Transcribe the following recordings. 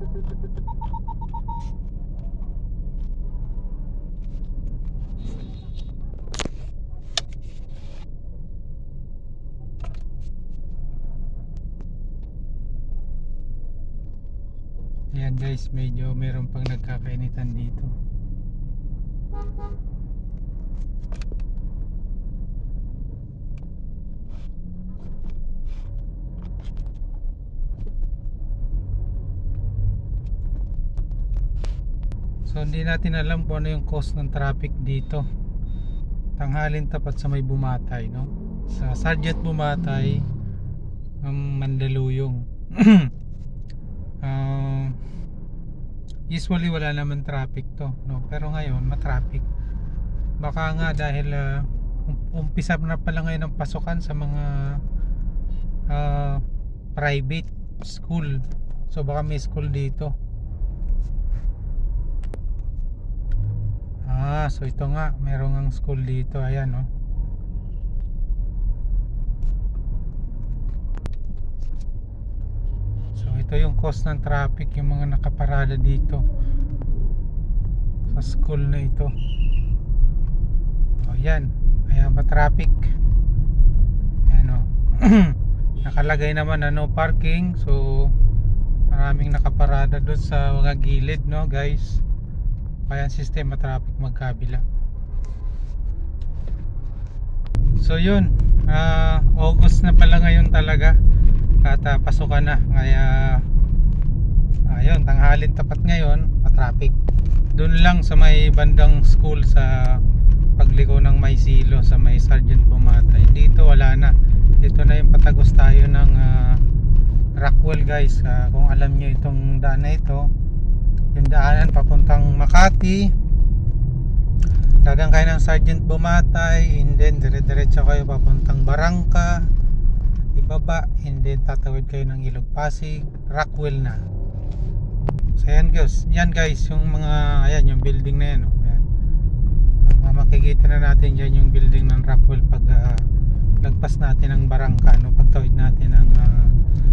Ayan guys, medyo meron pang nagkakainitan dito. So hindi natin alam kung ano yung cause ng traffic dito. Tanghalin tapat sa may bumatay, no? Sa Sargent Bumatay, ang Mandaluyong. Ah, usually wala naman traffic to, no? Pero ngayon, ma-traffic. Baka nga dahil ah, um- umpisa na pala ngayon ang pasukan sa mga ah, private school. So baka may school dito. Ah, so ito nga, merong ang school dito. Ayan, oh. So ito yung cause ng traffic, yung mga nakaparada dito sa school na ito. O yan, kaya ba traffic? Ayan o. Nakalagay naman na no parking, so maraming nakaparada doon sa mga gilid no guys. Kaya ang sistema traffic magkabila. So yun, ah, August na pala ngayon talaga. At ah, pasukan na. Kaya ayun tanghalin tapat ngayon pa-traffic doon lang sa may bandang school sa pagliko ng Maysilo sa may Sergeant Bumatay dito wala na. Ito na yung patagos tayo ng ah, Rockwell guys. Ah, kung alam nyo itong daan na ito yung daanan papuntang Makati dagang kayo ng Sergeant Bumatay and then dire-diretso kayo papuntang Barangka ibaba and then tatawid kayo ng Ilog Pasig Rockwell na so yan guys yan guys yung mga ayan yung building na yan oh. Ayan. Ang makikita na natin dyan yung building ng Rockwell pag ah, lagpas natin ang Barangka no? pagtawid natin ng uh,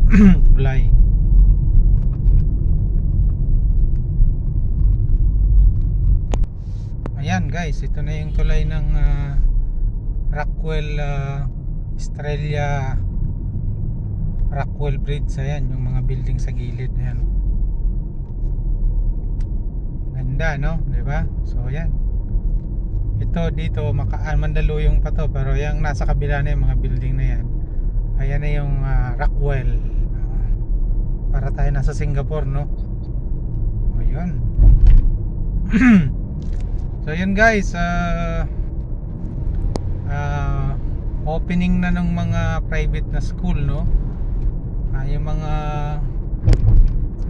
Tulay ayan guys ito na yung tulay ng ah, Rockwell ah, Estrella Rockwell Bridge. Ayan yung mga building sa gilid. Ayan. Ganda no? Di ba? So ayan. Ito dito makaan Mandaluyong pa to pero yung nasa kabila na yung mga building na yan. Ayan na yung ah, Rockwell. Ah, para tayo nasa Singapore no? O yun so yun guys ah ah, opening na ng mga private na school no? Ah, yung mga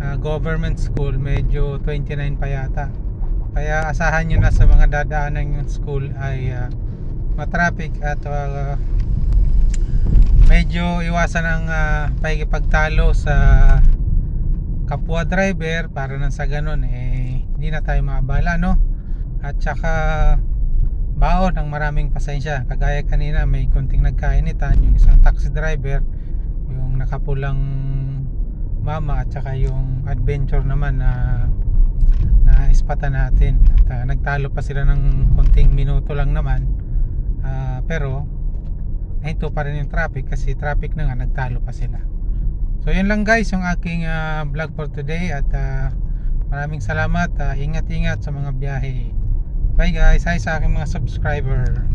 ah, government school medyo 29 pa yata. Kaya asahan nyo na sa mga dadaanan yung school ay ah, matraffic at ah, medyo iwasan ang uh, pakikipagtalo sa kapwa driver para nang sa ganun eh hindi na tayo maabala no at saka baon ng maraming pasensya. Kagaya kanina may konting nagkainitan yung isang taxi driver yung nakapulang mama at saka yung adventure naman na na ispata natin. At ah, nagtalo pa sila ng konting minuto lang naman. Ah, pero ito pa rin yung traffic kasi traffic na nga nagtalo pa sila. So yun lang guys yung aking ah, vlog for today. At ah, maraming salamat Ah, ingat ingat sa mga biyahe bye guys. Hi sa aking mga subscriber